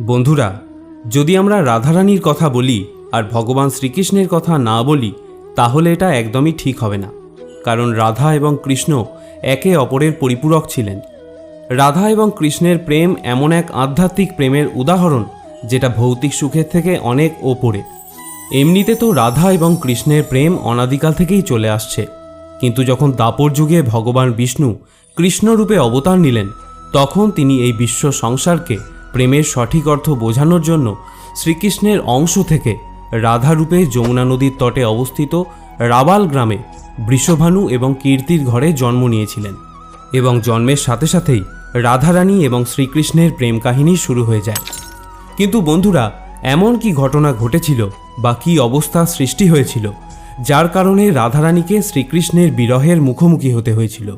বন্ধুরা, যদি আমরা রাধারানীর কথা বলি আর ভগবান শ্রীকৃষ্ণের কথা না বলি, তাহলে এটা একদমই ঠিক হবে না। কারণ রাধা এবং কৃষ্ণ একে অপরের পরিপূরক ছিলেন। রাধা এবং কৃষ্ণের প্রেম এমন এক আধ্যাত্মিক প্রেমের উদাহরণ যেটা ভৌতিক সুখের থেকে অনেক ওপরে। এমনিতে তো রাধা এবং কৃষ্ণের প্রেম অনাদিকাল থেকেই চলে আসছে। কিন্তু যখন দাপর যুগে ভগবান বিষ্ণু কৃষ্ণরূপে অবতার নিলেন, তখন তিনি এই বিশ্ব সংসারকে প্রেমের সঠিক অর্থ বোঝানোর জন্য শ্রীকৃষ্ণের অংশ থেকে রাধারূপে যমুনা নদীর তটে অবস্থিত রাবাল গ্রামে বৃষভানু এবং কীর্তির ঘরে জন্ম নিয়েছিলেন এবং জন্মের সাথে সাথেই রাধারানী এবং শ্রীকৃষ্ণের প্রেম কাহিনী শুরু হয়ে যায়। কিন্তু বন্ধুরা, এমন কি ঘটনা ঘটেছিল বা কি অবস্থা সৃষ্টি হয়েছিল যার কারণে রাধারানীকে শ্রীকৃষ্ণের বিরহের মুখোমুখি হতে হয়েছিল?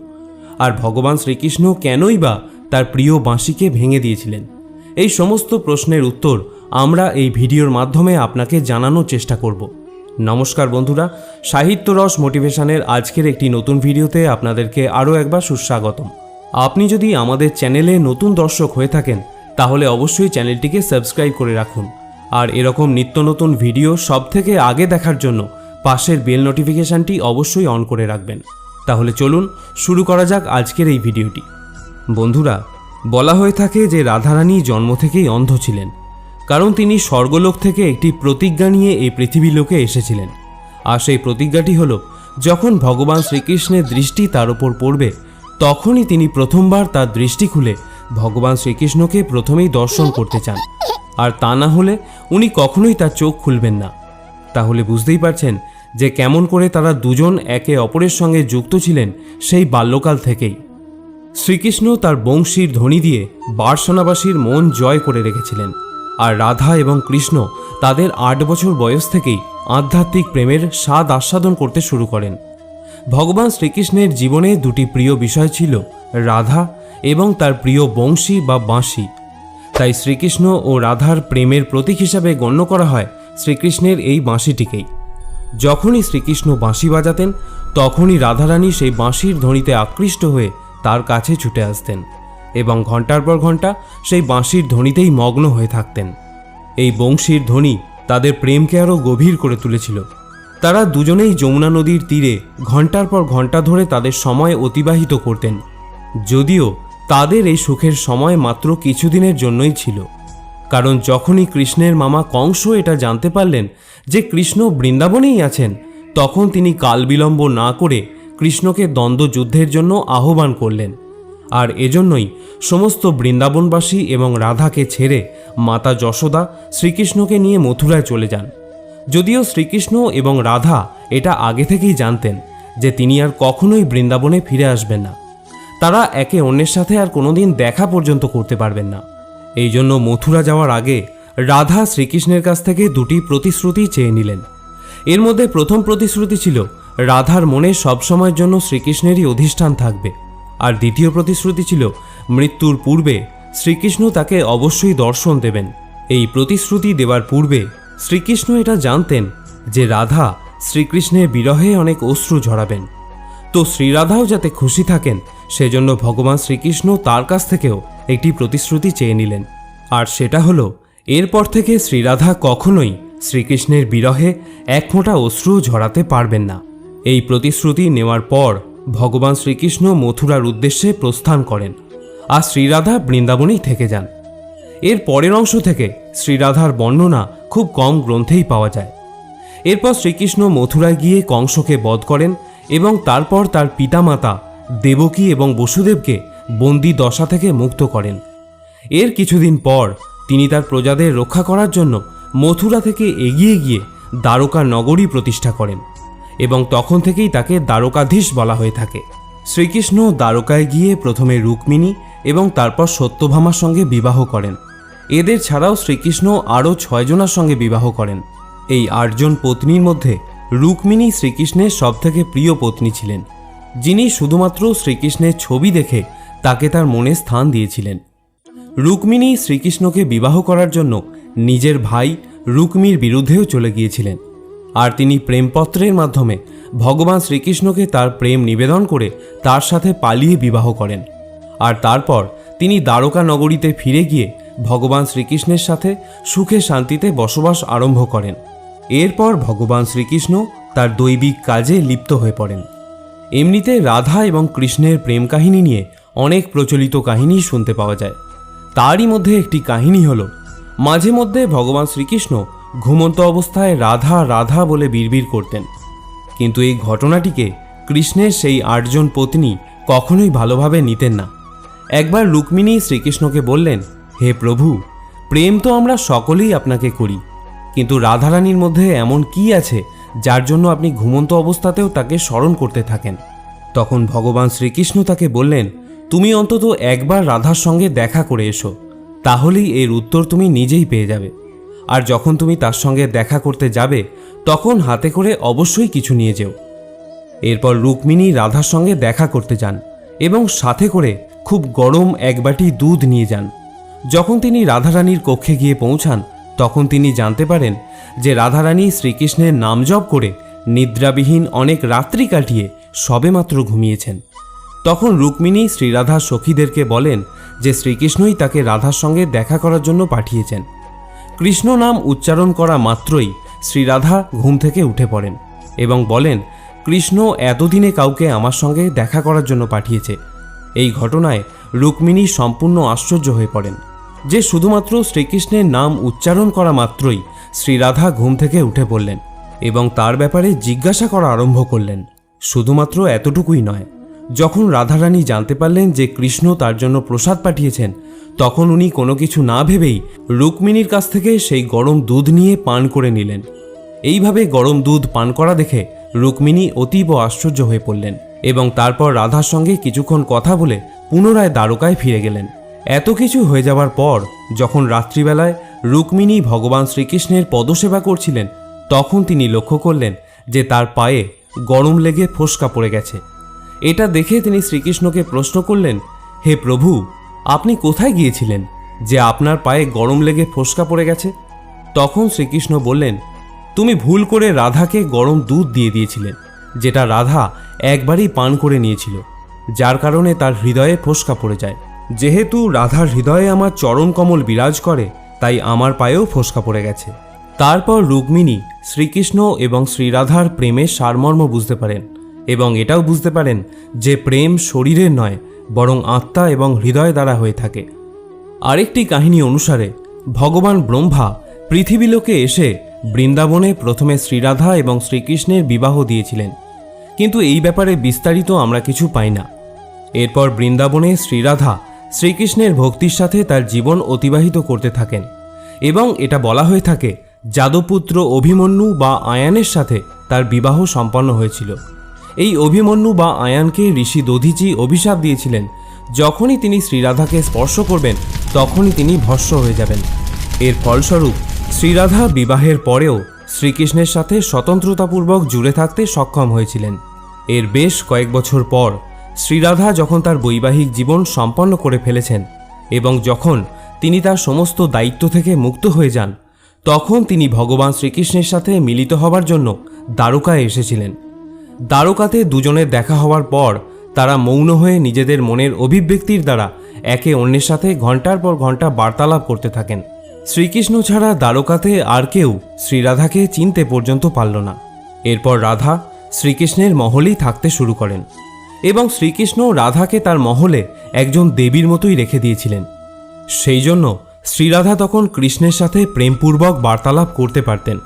আর ভগবান শ্রীকৃষ্ণ কেনই বা তার প্রিয় বাঁশিকে ভেঙে দিয়েছিলেন? এই সমস্ত প্রশ্নের উত্তর আমরা এই ভিডিওর মাধ্যমে আপনাকে জানানোর চেষ্টা করব। নমস্কার বন্ধুরা সাহিত্যরস মোটিভেশনের আজকের একটি নতুন ভিডিওতে আপনাদেরকে আরও একবার সুস্বাগতম। আপনি যদি আমাদের চ্যানেলে নতুন দর্শক হয়ে থাকেন, তাহলে অবশ্যই চ্যানেলটিকে সাবস্ক্রাইব করে রাখুন। আর এরকম নিত্য নতুন ভিডিও সব থেকে আগে দেখার জন্য পাশের বেল নোটিফিকেশনটি অবশ্যই অন করে রাখবেন। তাহলে চলুন, শুরু করা যাক আজকের এই ভিডিওটি। বন্ধুরা বলা হয়ে থাকে যে রাধারানী জন্ম থেকেই অন্ধ ছিলেন, কারণ তিনি স্বর্গলোক থেকে একটি প্রতিজ্ঞা নিয়ে এই পৃথিবী লোকে এসেছিলেন। আর সেই প্রতিজ্ঞাটি হল, যখন ভগবান শ্রীকৃষ্ণের দৃষ্টি তার উপর পড়বে, তখনই তিনি প্রথমবার তার দৃষ্টি খুলে ভগবান শ্রীকৃষ্ণকে প্রথমেই দর্শন করতে চান। আর তা না হলে উনি কখনোই তার চোখ খুলবেন না। তাহলে বুঝতেই পারছেন যে কেমন করে তারা দুজন একে অপরের সঙ্গে যুক্ত ছিলেন সেই বাল্যকাল থেকেই। শ্রীকৃষ্ণ তার বংশীর ধ্বনি দিয়ে বারসোনাবাসীর মন জয় করে রেখেছিলেন, আর রাধা এবং কৃষ্ণ তাদের আট বছর বয়স থেকেই আধ্যাত্মিক প্রেমের স্বাদ আস্বাদন করতে শুরু করেন। ভগবান শ্রীকৃষ্ণের জীবনে দুটি প্রিয় বিষয় ছিল রাধা এবং তার প্রিয় বংশী বা বাঁশি। তাই শ্রীকৃষ্ণ ও রাধার প্রেমের প্রতীক হিসাবে গণ্য করা হয় শ্রীকৃষ্ণের এই বাঁশিটিকেই। যখনই শ্রীকৃষ্ণ বাঁশি বাজাতেন, তখনই রাধারানী সেই বাঁশির ধ্বনিতে আকৃষ্ট হয়ে তার কাছে ছুটে আসতেন এবং ঘণ্টার পর ঘণ্টা সেই বাঁশির ধ্বনিতেই মগ্ন হয়ে থাকতেন। এই বংশীর ধ্বনি তাদের প্রেমকে আরও গভীর করে তুলেছিল। তারা দুজনেই যমুনা নদীর তীরে ঘণ্টার পর ঘণ্টা ধরে তাদের সময় অতিবাহিত করতেন, যদিও তাদের এই সুখের সময় মাত্র কিছুদিনের জন্যই ছিল। কারণ যখনই কৃষ্ণের মামা কংস এটা জানতে পারলেন যে কৃষ্ণ বৃন্দাবনেই আছেন, তখন তিনি কালবিলম্ব না করে কৃষ্ণকে দ্বন্দ্বযুদ্ধের জন্য আহ্বান করলেন। আর এজন্যই সমস্ত বৃন্দাবনবাসী এবং রাধাকে ছেড়ে মাতা যশোদা শ্রীকৃষ্ণকে নিয়ে মথুরায় চলে যান। যদিও শ্রীকৃষ্ণ এবং রাধা এটা আগে থেকেই জানতেন যে তিনি আর কখনোই বৃন্দাবনে ফিরে আসবেন না। তারা একে অন্যের সাথে আর কোনোদিন দেখা পর্যন্ত করতে পারবেন না। এই জন্য মথুরা যাওয়ার আগে রাধা শ্রীকৃষ্ণের কাছ থেকে দুটি প্রতিশ্রুতি চেয়ে নিলেন। এর মধ্যে প্রথম প্রতিশ্রুতি ছিল রাধার মনে সবসময়ের জন্য শ্রীকৃষ্ণেরই অধিষ্ঠান থাকবে। আর দ্বিতীয় প্রতিশ্রুতি ছিল, মৃত্যুর পূর্বে শ্রীকৃষ্ণ তাকে অবশ্যই দর্শন দেবেন। এই প্রতিশ্রুতি দেওয়ার পূর্বে শ্রীকৃষ্ণ এটা জানতেন যে রাধা শ্রীকৃষ্ণের বিরহে অনেক অশ্রু ঝরাবেন। তো শ্রীরাধাও যাতে খুশি থাকেন, সেজন্য ভগবান শ্রীকৃষ্ণ তার কাছ থেকেও একটি প্রতিশ্রুতি চেয়ে নিলেন। আর সেটা হলো, এরপর থেকে শ্রীরাধা কখনোই শ্রীকৃষ্ণের বিরহে এক ফোঁটা অশ্রু ঝরাতে পারবেন না। এই প্রতিশ্রুতি নেওয়ার পর ভগবান শ্রীকৃষ্ণ মথুরার উদ্দেশ্যে প্রস্থান করেন আর শ্রীরাধা বৃন্দাবনেই থেকে যান। এর পরের অংশ থেকে শ্রীরাধার বর্ণনা খুব কম গ্রন্থেই পাওয়া যায়। এরপর শ্রীকৃষ্ণ মথুরায় গিয়ে কংসকে বধ করেন এবং তারপর তার পিতামাতা দেবকী এবং বসুদেবকে বন্দি দশা থেকে মুক্ত করেন। এর কিছুদিন পর তিনি তার প্রজাদের রক্ষা করার জন্য মথুরা থেকে এগিয়ে গিয়ে দ্বারকা নগরী প্রতিষ্ঠা করেন। এবং তখন থেকেই তাকে দ্বারকাধীশ বলা হয়ে থাকে। শ্রীকৃষ্ণ দ্বারকায় গিয়ে প্রথমে রুক্মিণী এবং তারপর সত্যভামার সঙ্গে বিবাহ করেন। এদের ছাড়াও শ্রীকৃষ্ণ আরও ছয়জনার সঙ্গে বিবাহ করেন। এই আটজন পত্নীর মধ্যে রুক্মিণী শ্রীকৃষ্ণের সবথেকে প্রিয় পত্নী ছিলেন, যিনি শুধুমাত্র শ্রীকৃষ্ণের ছবি দেখে তাকে তার মনে স্থান দিয়েছিলেন। রুক্মিণী শ্রীকৃষ্ণকে বিবাহ করার জন্য নিজের ভাই রুক্মির বিরুদ্ধেও চলে গিয়েছিলেন। আর তিনি প্রেমপত্রের মাধ্যমে ভগবান শ্রীকৃষ্ণকে তার প্রেম নিবেদন করে তার সাথে পালিয়ে বিবাহ করেন। আর তারপর তিনি দ্বারকা নগরীতে ফিরে গিয়ে ভগবান শ্রীকৃষ্ণের সাথে সুখে শান্তিতে বসবাস আরম্ভ করেন। এরপর ভগবান শ্রীকৃষ্ণ তার দৈবিক কাজে লিপ্ত হয়ে পড়েন। এমনিতে রাধা এবং কৃষ্ণের প্রেম কাহিনী নিয়ে অনেক প্রচলিত কাহিনী শুনতে পাওয়া যায়। তারই মধ্যে একটি কাহিনী হল, মাঝে মধ্যে ভগবান শ্রীকৃষ্ণ ঘুমন্ত অবস্থায় রাধা রাধা বলে বিড়বিড় করতেন। কিন্তু এই ঘটনাটিকে কৃষ্ণের সেই আটজন পত্নী কখনোই ভালোভাবে নিতেন না। একবার রুক্মিণী শ্রীকৃষ্ণকে বললেন, হে প্রভু, প্রেম তো আমরা সকলেই আপনাকে করি, কিন্তু রাধারানীর মধ্যে এমন কি আছে যার জন্য আপনি ঘুমন্ত অবস্থাতেও তাকে স্মরণ করতে থাকেন? তখন ভগবান শ্রীকৃষ্ণ তাকে বললেন, তুমি অন্তত একবার রাধার সঙ্গে দেখা করে এসো, তাহলেই এর উত্তর তুমি নিজেই পেয়ে যাবে। আর যখন তুমি তার সঙ্গে দেখা করতে যাবে, তখন হাতে করে অবশ্যই কিছু নিয়ে যেও। এরপর রুক্মিণী রাধার সঙ্গে দেখা করতে যান এবং সাথে করে খুব গরম এক বাটি দুধ নিয়ে যান। যখন তিনি রাধারানীর কক্ষে গিয়ে পৌঁছান, তখন তিনি জানতে পারেন যে রাধারানী শ্রীকৃষ্ণের নাম জপ করে নিদ্রাবিহীন অনেক রাত্রি কাটিয়ে সবেমাত্র ঘুমিয়েছেন। তখন রুক্মিণী শ্রীরাধা সখীদেরকে বলেন যে শ্রীকৃষ্ণই তাকে রাধার সঙ্গে দেখা করার জন্য পাঠিয়েছেন। কৃষ্ণ নাম উচ্চারণ করা মাত্রই শ্রীরাধা ঘুম থেকে উঠে পড়েন এবং বলেন, কৃষ্ণ এতদিনে কাউকে আমার সঙ্গে দেখা করার জন্য পাঠিয়েছে। এই ঘটনায় রুক্মিণী সম্পূর্ণ আশ্চর্য হয়ে পড়েন। যে শুধুমাত্র শ্রীকৃষ্ণের নাম উচ্চারণ করা মাত্রই শ্রীরাধা ঘুম থেকে উঠে পড়লেন এবং তার ব্যাপারে জিজ্ঞাসা করা আরম্ভ করলেন। শুধুমাত্র এতটুকুই নয়, যখন রাধারানী জানতে পারলেন যে কৃষ্ণ তার জন্য প্রসাদ পাঠিয়েছেন তখন উনি কোনো কিছু না ভেবেই রুক্মিণীর কাছ থেকে সেই গরম দুধ নিয়ে পান করে নিলেন। এইভাবে গরম দুধ পান করা দেখে রুক্মিণী অতীব আশ্চর্য হয়ে পড়লেন এবং তারপর রাধার সঙ্গে কিছুক্ষণ কথা বলে পুনরায় দ্বারকায় ফিরে গেলেন। এত কিছু হয়ে যাওয়ার পর যখন রাত্রিবেলায় রুক্মিণী ভগবান শ্রীকৃষ্ণের পদসেবা করছিলেন, তখন তিনি লক্ষ্য করলেন যে তার পায়ে গরম লেগে ফোসকা পড়ে গেছে। এটা দেখে তিনি শ্রীকৃষ্ণকে প্রশ্ন করলেন, হে প্রভু আপনি কোথায় গিয়েছিলেন যে আপনার পায়ে গরম লেগে ফোসকা পড়ে গেছে? তখন শ্রীকৃষ্ণ বললেন, তুমি ভুল করে রাধাকে গরম দুধ দিয়ে দিয়েছিলেন যেটা রাধা একবারই পান করে নিয়েছিল, যার কারণে তার হৃদয়ে ফোসকা পড়ে যায়। যেহেতু রাধার হৃদয়ে আমার চরণ কমল বিরাজ করে, তাই আমার পায়েও ফোসকা পড়ে গেছে। তারপর রুক্মিণী শ্রীকৃষ্ণ এবং শ্রীরাধার প্রেমের সারমর্ম বুঝতে পারেন এবং এটাও বুঝতে পারেন যে প্রেম শরীরের নয় বরং আত্মা এবং হৃদয় দ্বারা হয়ে থাকে। আরেকটি কাহিনী অনুসারে, ভগবান ব্রহ্মা পৃথিবীলোকে এসে বৃন্দাবনে প্রথমে শ্রীরাধা এবং শ্রীকৃষ্ণের বিবাহ দিয়েছিলেন। কিন্তু এই ব্যাপারে বিস্তারিত আমরা কিছু পাই না। এরপর বৃন্দাবনে শ্রীরাধা শ্রীকৃষ্ণের ভক্তির সাথে তার জীবন অতিবাহিত করতে থাকেন এবং এটা বলা হয়ে থাকে, যাদবপুত্র অভিমন্যু বা আয়ানের সাথে তার বিবাহ সম্পন্ন হয়েছিল। এই অভিমন্যু বা আয়ানকে ঋষি দধিচি অভিশাপ দিয়েছিলেন। যখনই তিনি শ্রীরাধাকে স্পর্শ করবেন, তখনই তিনি ভস্ম হয়ে যাবেন। এর ফলস্বরূপ, শ্রীরাধা বিবাহের পরেও শ্রীকৃষ্ণের সাথে স্বতন্ত্রতাপূর্বক জুড়ে থাকতে সক্ষম হয়েছিলেন। এর বেশ কয়েক বছর পর, শ্রীরাধা যখন তার বৈবাহিক জীবন সম্পন্ন করে ফেলেছেন এবং যখন তিনি তার সমস্ত দায়িত্ব থেকে মুক্ত হয়ে যান, তখন তিনি ভগবান শ্রীকৃষ্ণের সাথে মিলিত হবার জন্য দ্বারকায় এসেছিলেন। দ্বারকাতে দুজনের দেখা হওয়ার পর, তারা মৌন হয়ে নিজেদের মনের অভিব্যক্তির দ্বারা একে অন্যের সাথে ঘণ্টার পর ঘণ্টা বার্তালাপ করতে থাকেন। শ্রীকৃষ্ণ ছাড়া দ্বারকাতে আর কেউ শ্রীরাধাকে চিনতে পর্যন্ত পারল না। এরপর রাধা শ্রীকৃষ্ণের মহলেই থাকতে শুরু করেন এবং শ্রীকৃষ্ণ রাধাকে তার মহলে একজন দেবীর মতোই রেখে দিয়েছিলেন। সেই জন্য শ্রীরাধা তখন কৃষ্ণের সাথে প্রেমপূর্বক বার্তালাপ করতে পারতেন।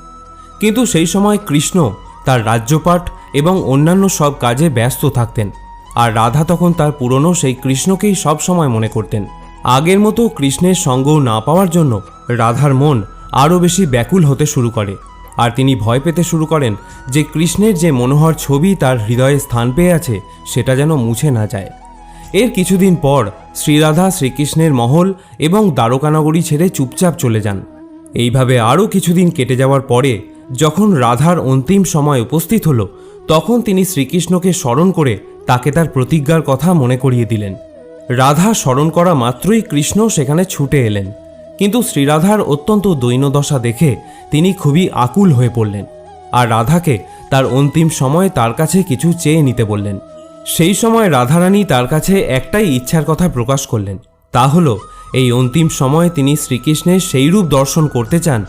কিন্তু সেই সময় কৃষ্ণ তার রাজ্যপাঠ এবং অন্যান্য সব কাজে ব্যস্ত থাকতেন। আর রাধা তখন তার পুরনো সেই কৃষ্ণকেই সব সময় মনে করতেন। আগের মতো কৃষ্ণের সঙ্গও না পাওয়ার জন্য রাধার মন আরও বেশি ব্যাকুল হতে শুরু করে। আর তিনি ভয় পেতে শুরু করেন যে কৃষ্ণের যে মনোহর ছবি তার হৃদয়ে স্থান পেয়ে আছে, সেটা যেন মুছে না যায়। এর কিছুদিন পর শ্রীরাধা শ্রীকৃষ্ণের মহল এবং দ্বারকানগরী ছেড়ে চুপচাপ চলে যান। এইভাবে আরও কিছুদিন কেটে যাওয়ার পরে যখন রাধার অন্তিম সময় উপস্থিত হলো তখন তিনি শ্রীকৃষ্ণকে স্মরণ করে তাকে তার প্রতিজ্ঞার কথা মনে করিয়ে দিলেন। রাধা স্মরণ করা মাত্রই কৃষ্ণ সেখানে ছুটে এলেন। কিন্তু শ্রীরাধার অত্যন্ত দৈন্যদশা দেখে তিনি খুবই আকুল হয়ে পড়লেন আর রাধাকে তার অন্তিম সময়ে তার কাছে কিছু চেয়ে নিতে বললেন। সেই সময় রাধারানী তার কাছে একটাই ইচ্ছার কথা প্রকাশ করলেন, তা হল এই অন্তিম সময়ে তিনি শ্রীকৃষ্ণের সেই রূপ দর্শন করতে চান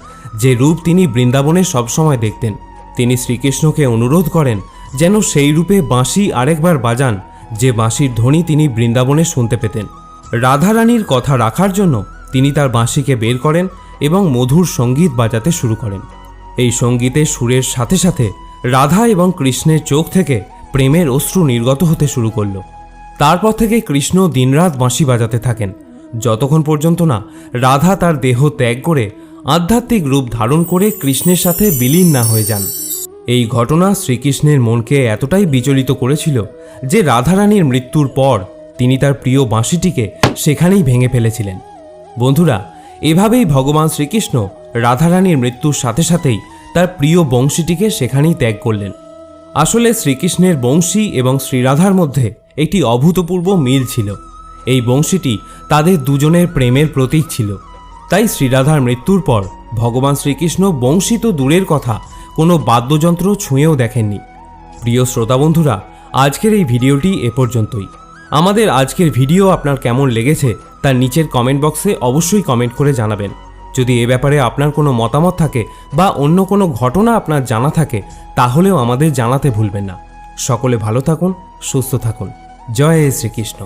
যে রূপ তিনি বৃন্দাবনে সবসময় দেখতেন। তিনি শ্রীকৃষ্ণকে অনুরোধ করেন যেন সেই রূপে বাঁশি আরেকবার বাজান, যে বাঁশির ধ্বনি তিনি বৃন্দাবনে শুনতে পেতেন। রাধারানীর কথা রাখার জন্য তিনি তার বাঁশিকে বের করেন এবং মধুর সংগীত বাজাতে শুরু করেন। এই সঙ্গীতে সুরের সাথে সাথে রাধা এবং কৃষ্ণের চোখ থেকে প্রেমের অশ্রু নির্গত হতে শুরু করল। তারপর থেকে কৃষ্ণ দিনরাত বাঁশি বাজাতে থাকেন। যতক্ষণ পর্যন্ত না রাধা তার দেহ ত্যাগ করে আধ্যাত্মিক রূপ ধারণ করে কৃষ্ণের সাথে বিলীন না হয়ে যান। এই ঘটনা শ্রীকৃষ্ণের মনকে এতটাই বিচলিত করেছিল যে রাধারানীর মৃত্যুর পর তিনি তার প্রিয় বাঁশিটিকে সেখানেই ভেঙে ফেলেছিলেন। বন্ধুরা, এভাবেই ভগবান শ্রীকৃষ্ণ রাধারানীর মৃত্যুর সাথে সাথেই তার প্রিয় বংশীটিকে সেখানেই ত্যাগ করলেন। আসলে শ্রীকৃষ্ণের বংশী এবং শ্রীরাধার মধ্যে একটি অভূতপূর্ব মিল ছিল। এই বংশীটি তাদের দুজনের প্রেমের প্রতীক ছিল। তাই শ্রীরাধার মৃত্যুর পর ভগবান শ্রীকৃষ্ণ বংশী তো দূরের কথা কোনো বাদ্যযন্ত্র ছুঁয়েও দেখেননি। প্রিয় শ্রোতা বন্ধুরা, আজকের এই ভিডিওটি এ পর্যন্তই। আমাদের আজকের ভিডিও আপনার কেমন লেগেছে তার নিচের কমেন্ট বক্সে অবশ্যই কমেন্ট করে জানাবেন। যদি এ ব্যাপারে আপনার কোনো মতামত থাকে বা অন্য কোনো ঘটনা আপনার জানা থাকে, তাহলেও আমাদের জানাতে ভুলবেন না। সকলে ভালো থাকুন, সুস্থ থাকুন। জয় শ্রীকৃষ্ণ।